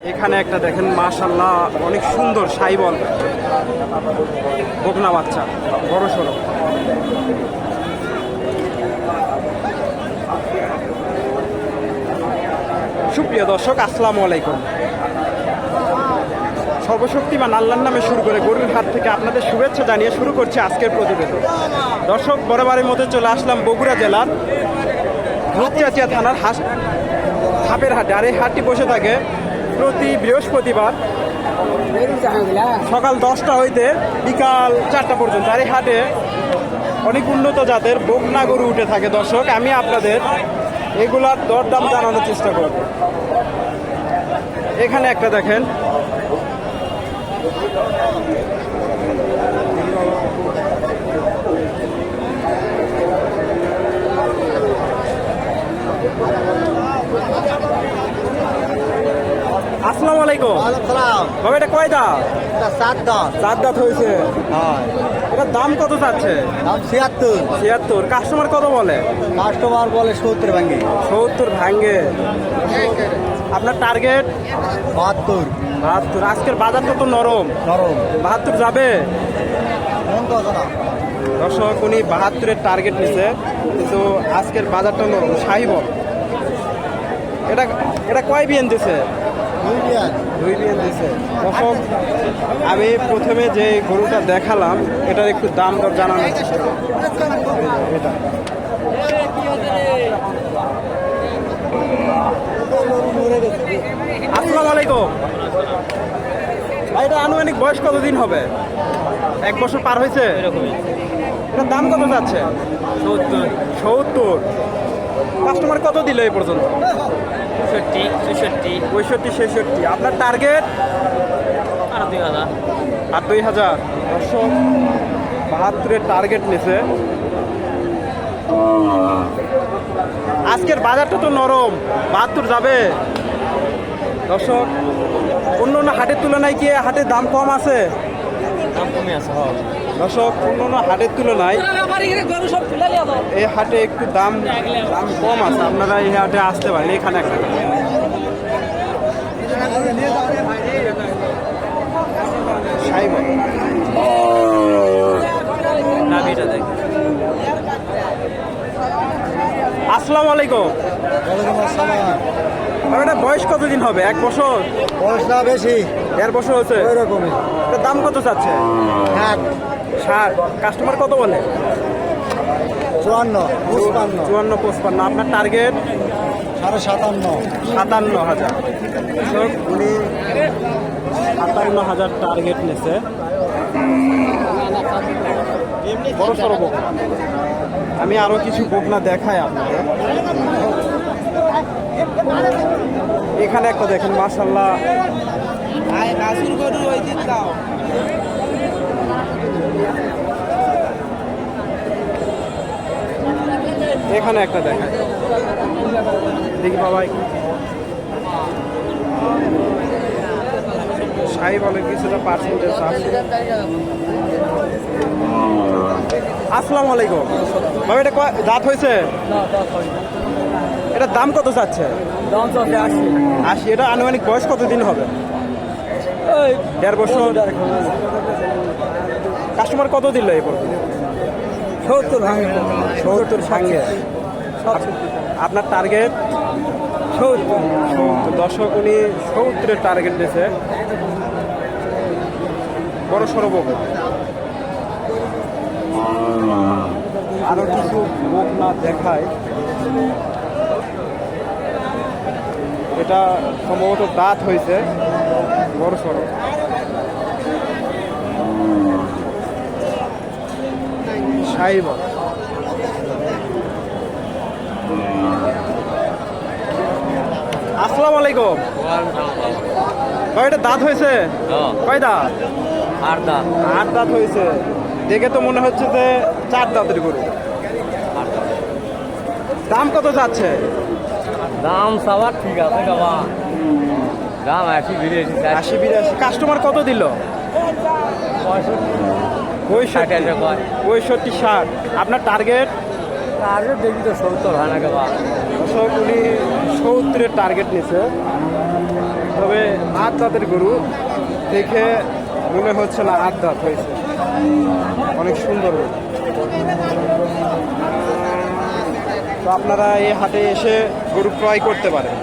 এখানে একটা দেখেন মাশাল্লাহ অনেক সুন্দর সাইবল। বকনা বাচ্চা, বড় সড়ো। সুপ্রিয় দর্শক, আসসালামু আলাইকুম। সর্বশক্তিমান আল্লাহর নামে শুরু করে গরুর হাট থেকে আপনাদের শুভেচ্ছা জানিয়ে শুরু করছে আজকের প্রতিবেদন। দর্শক, বরাবরের মধ্যে চলে আসলাম বগুড়া জেলার রূপচাচিয়া থানার হাস হাপের হাটে। আর এই হাটটি বসে থাকে প্রতি বৃহস্পতিবার সকাল দশটা হইতে বিকাল চারটা পর্যন্ত। আর এই হাটে অনেক উন্নত জাতের বগনা গরু উঠে থাকে। দর্শক, আমি আপনাদের এগুলার দরদাম জানানোর চেষ্টা করব। এখানে একটা দেখেন। আসসালামু আলাইকুম। বাবা এটা কয় দাঁত? সাত দশ চার দাঁত হয়েছে। হয়। এটার দাম কত চাচ্ছে দাম ছিয়াত্তর। ছিয়াত্তর। কাস্টমার কত বলে? কাস্টমার বলে সত্তর ভাঙ্গি। সত্তর ভাঙ্গে। আপনার টার্গেট? বাহাত্তর। বাহাত্তর। আজকের বাজারটা তো নরম। নরম। বাহাত্তর যাবে? দর্শক উনি বাহাত্তরের টার্গেট নিছে। কিন্তু আজকের বাজারটা নরম। সাহিবল এটা এটা কয় বিয়েন দিছে দুই বিয়েন দিছে। দর্শক আমি প্রথমে যে গরুটা দেখালাম এটার একটু দাম দর করব। এটা আসসালামু আলাইকুম। ভাই এটা আনুমানিক বয়স কতদিন হবে? এক বছর পার হয়েছে? এটার দাম কত যাচ্ছে? সত্তর। সত্তর। কাস্টমার কত দিল এই পর্যন্ত? পঁয়ষট্টি ছেষট্টি। আপনার টার্গেট আর দুই হাজার। আর দুই হাজার। দর্শক বাহাত্তরের টার্গেট নিছে। আজকের বাজারটা তো নরম। বাহাত্তর যাবে। দর্শক অন্য অন্য হাটের তুলনায় কি হাটের দাম কম আছে? দাম কমে আছে দর্শক অন্য অন্য হাটের তুলনায় এই হাটে একটু দাম দাম কম আছে। আপনারা এই হাটে আসতে পারেন এখানে একটা। আসসালামু আলাইকুম। আর এটা বয়স কতদিন হবে? এক বছর? বয়স না বেশি। দেড় বছর হচ্ছে ওই রকমই দাম কত চাচ্ছে? ষাট। ষাট। কাস্টমার কত বলে? চুয়ান্ন পঁচপান্ন। চুয়ান্ন পঁচপান্ন। আপনার টার্গেট? সাড়ে সাতান্ন। সাতান্ন হাজার। উনি সাতান্ন হাজার টার্গেট নিছে। বড় সড়ো বকনা আমি আরও কিছু বকনা দেখাই আপনাদের। এখানে একটা দেখেন মার্শাল্লাহ এখানে একটা দেখায় দেখি বাবা সাই বলে কিছুটা পার্সেন্টেজ আছে। আসসালামু আলাইকুম। বাবা এটা দাঁত হয়েছে? এটার দাম কত চাচ্ছে দাম আশি। আশি এটা আনুমানিক বয়স কতদিন হবে? দেড় বছর। কাস্টমার কত দিল এই পর্যন্ত? সত্তর ভাঙে। সত্তর ভাঙে। আপনার টার্গেট দর্শক, উনি সত্তরের টার্গেট দিয়েছে। বড় সড়ো বোক আরও কিছু বোক না দেখায়। এটা সম্ভবত দাঁত হয়েছে। বড় সড়ো। সাইবল আসসালামু আলাইকুম। কয়টা দাঁত হয়েছে? কয় দাঁত? আর দাম আট দাঁত হয়েছে। দেখে তো মনে হচ্ছে যে চার দাঁতের গরু। দাম কত যাচ্ছে? দাম সবার ঠিক আছে বাবা দাম একশো বিরিয়ানি আশি বিরাশি। কাস্টমার কত দিল? পঁয়ষট্টি। ষাট আপনার টার্গেট আর দেখি তো সত্তর হয় না বাবা দর্শক, উনি সত্তরের টার্গেট নিছে। তবে আট দাঁতের গরু দেখে মনে হচ্ছে না আট দাঁত হয়েছে। অনেক সুন্দর তো আপনারা এই হাটে এসে গরু ক্রয় করতে পারেন।